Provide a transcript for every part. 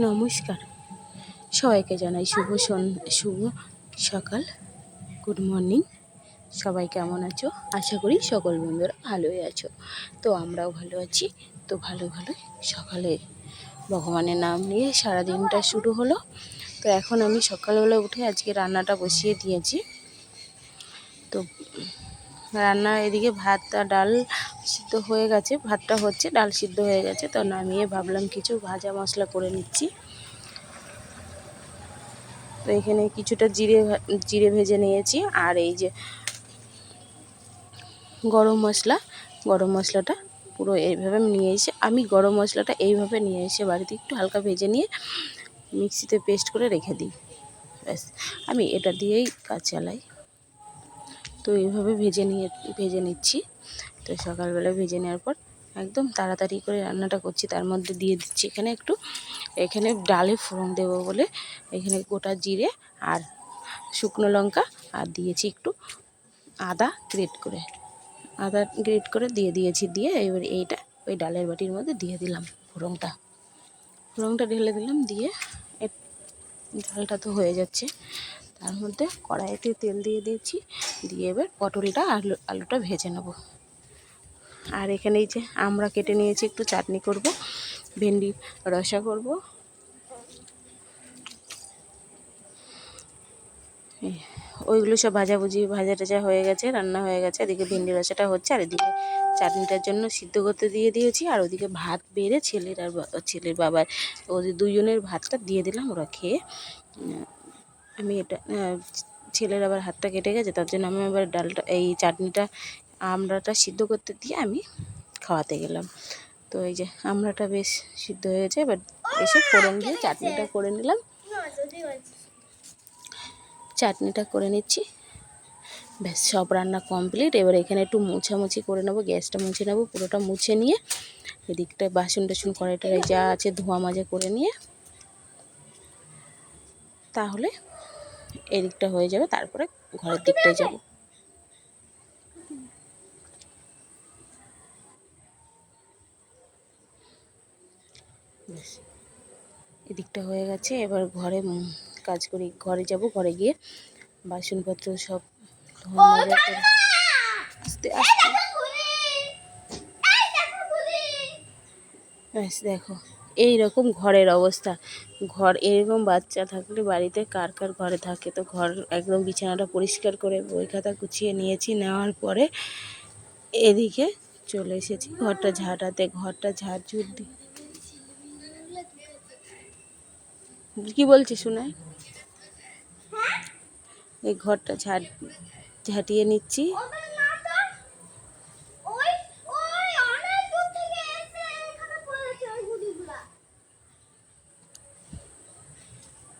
নমস্কার। সবাইকে জানাই শুভ সন, শুভ সকাল। Good morning. সবাই কেমন আছো? আশা করি সকল বন্ধুরা ভালোই আছো। তো আমরাও ভালো আছি। তো ভালো ভালো। সকালে ভগবানের নাম নিয়ে সারা দিনটা শুরু হলো। তো এখন আমি সকালবেলা উঠে আজকে রান্নাটা বসিয়ে দিয়েছি। তো রান্না এদিকে ভাত আর ডাল সিদ্ধ হয়ে গেছে, ভাতটা হচ্ছে, ডাল সিদ্ধ হয়ে গেছে, তো নামিয়ে ভাবলাম কিছু ভাজা মশলা করে নিচ্ছি। তো এখানে কিছুটা জিরে জিরে ভেজে নিয়েছি, আর এই যে গরম মশলা, গরম মশলাটা পুরো এইভাবে নিয়ে এসে, আমি গরম মশলাটা এইভাবে নিয়ে এসে বাড়িতে একটু হালকা ভেজে নিয়ে মিক্সিতে পেস্ট করে রেখে দিই। ব্যাস, আমি এটা দিয়েই কাজ চালাই। তো এইভাবে ভেজে নিয়ে, ভেজে নিচ্ছি। তো সকালবেলা ভেজে নেওয়ার পর একদম তাড়াতাড়ি করে রান্নাটা করছি। তার মধ্যে দিয়ে দিচ্ছি এখানে একটু, এখানে ডালে ফোড়ন দেবো বলে এখানে গোটা জিরে আর শুকনো লঙ্কা আর দিয়েছি একটু আদা গ্রেট করে। আদা গ্রেট করে দিয়ে দিয়েছি, দিয়ে এবার এইটা ওই ডালের বাটির মধ্যে দিয়ে দিলাম ফোড়নটা। ফোড়নটা ঢেলে দিলাম, দিয়ে ডালটা তো হয়ে যাচ্ছে। তার মধ্যে কড়াইতে তেল দিয়ে দিয়েছি। দিয়ে এবার পটলটা, আলু, আলুটা ভেজে নেব। আর এখানে এই যে আমরা কেটে নিয়েছি, একটু চাটনি করব, ভেন্ডি রসা করব। ওইগুলো সব ভাজাভুজি ভাজা টাজা হয়ে গেছে, রান্না হয়ে গেছে। এদিকে ভেন্ডি রসাটা হচ্ছে, আর এদিকে চাটনিটার জন্য সিদ্ধ করতে দিয়ে দিয়েছি। আর ওদিকে ভাত বেড়ে ছেলের আর ছেলের বাবার, ওদের দুজনের ভাতটা দিয়ে দিলাম ওরা খেয়ে। আমি এটা ছেলের আবার হাতটা কেটে গেছে, তার জন্য আমি আবার ডালটা, এই চাটনিটা, আমড়াটা সিদ্ধ করতে দিয়ে আমি খাওয়াতে গেলাম। তো এই যে আমড়াটা বেশ সিদ্ধ হয়ে গেছে, এবার এসে ফোড়ন দিয়ে চাটনিটা করে নিলাম। চাটনিটা করে নিচ্ছি। ব্যাস, সব রান্না কমপ্লিট। এবার এখানে একটু মুছামুছি করে নেব, গ্যাসটা মুছে নেব, পুরোটা মুছে নিয়ে এদিকটা বাসন টাসন কড়াইটায় যা আছে, ধোয়া মাজা করে নিয়ে, তাহলে এদিকটা হয়ে যাবে তারপরে ঘরের দিকটায় যাব। এদিকটা হয়ে গেছে এবার ঘরে কাজ করি ঘরে যাব ঘরে গিয়ে বাসনপত্র সব আস্তে আস্তে। ব্যাস দেখো। এই রকম ঘরের অবস্থা। ঘর এরকম বাচ্চা থাকলে বাড়িতে কার কার ঘরে থাকে? তো ঘর একদম বিছানাটা পরিষ্কার করে বই খাতা গুছিয়ে নিয়েছি, নেওয়ার পরে এদিকে চলে এসেছি। ঘরটা ঝাঁটাতে, ঘরটা ঝাড়ঝুট দি কি বলছি শোনায় এই ঘরটা ঝাড় ঝাঁটিয়ে নিচ্ছি।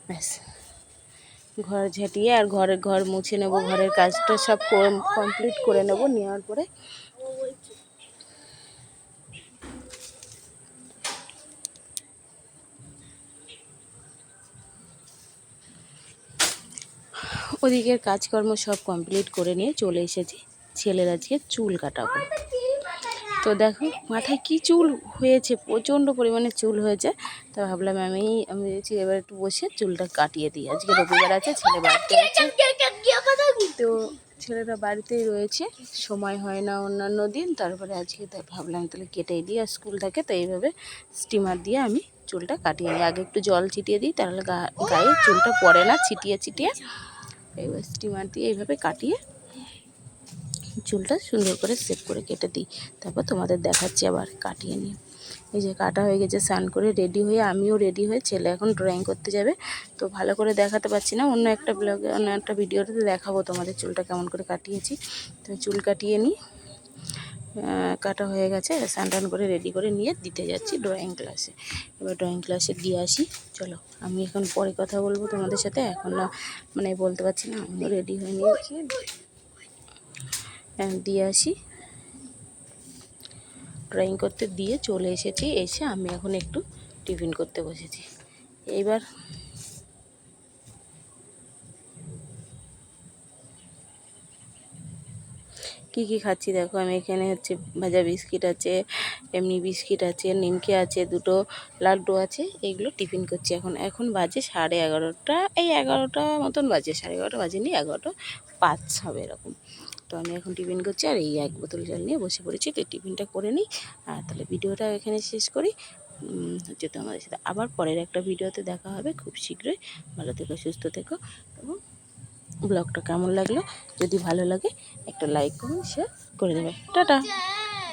ব্যাস। ঘর ঝাঁটিয়ে আর ঘরের ঘর মুছে নেব, ঘরের কাজটা সব কমপ্লিট করে নেব নেওয়ার পরে। ওদিকের কাজকর্ম সব কমপ্লিট করে নিয়ে চলে এসেছি। ছেলের আজকে চুল কাটাবো। তো দেখো মাথায় কি চুল হয়েছে প্রচণ্ড পরিমাণে চুল হয়েছে। তো ভাবলাম আমি আমি বলছি এবার একটু বসে চুলটা কাটিয়ে দিই। আজকে রবিবার আছে ছেলে বাড়িতে আছে। তো ছেলেটা বাড়িতেই রয়েছে সময় হয় না অন্যান্য দিন। তারপরে আজকে তাই ভাবলাম তাহলে কেটেই দিই আর স্কুল থাকে তো এইভাবে স্টিমার দিয়ে আমি চুলটা কাটিয়ে নিই। আগে একটু জল ছিটিয়ে দিই তাহলে গায়ে চুলটা পড়ে না ছিটিয়ে ছিটিয়ে। এবার স্টিমার দিয়ে এইভাবে কাটিয়ে চুলটা সুন্দর করে সেভ করে কেটে দিই। তারপর তোমাদের দেখাচ্ছি আবার কাটিয়ে নিয়ে। এই যে কাটা হয়ে গেছে, স্নান করে রেডি হয়ে আমিও রেডি হয়ে ছেলে এখন ড্রয়িং করতে যাবে। তো ভালো করে দেখাতে পারছি না, অন্য একটা ব্লগে অন্য একটা ভিডিওতে দেখাবো তোমাদের চুলটা কেমন করে কাটিয়েছি। তো চুল কাটিয়ে নিই। কাটা হয়ে গেছে, স্নান টান করে রেডি করে নিয়ে দিতে যাচ্ছি ড্রয়িং ক্লাসে এবার ড্রয়িং ক্লাসে দিয়ে আসি। চলো, আমি এখন পরে কথা বলব তোমাদের সাথে। এখন না মানে বলতে পারছি না আমিও রেডি হয়ে নিয়েছি। দিয়ে আসি। ড্রয়িং করতে দিয়ে চলে এসেছি। এসে আমি এখন একটু টিফিন করতে বসেছি। এইবার কী কী খাচ্ছি দেখো? আমি এখানে হচ্ছে ভাজা বিস্কিট আছে, এমনি বিস্কিট আছে, নিমকি আছে, দুটো লাড্ডু আছে এইগুলো টিফিন করছি এখন। এখন বাজে সাড়ে এগারোটা। এই এগারোটা মতন বাজে, সাড়ে এগারোটা বাজেনি, এগারোটা পাঁচ হবে এরকম। তো আমি এখন টিফিন করছি আর এই এক বোতল জল নিয়ে বসে পড়েছি। তো টিফিনটা করে নিই। আর তাহলে ভিডিওটা এখানে শেষ করি। হচ্ছে হচ্ছে তোমাদের সাথে আবার পরের একটা ভিডিওতে দেখা হবে। খুব শীঘ্রই। ভালো থেকো, সুস্থ থেকো। এবং ব্লগটা কেমন লাগল? যদি ভালো লাগে, একটা লাইক করুন শেয়ার করে দেবে। টাটা!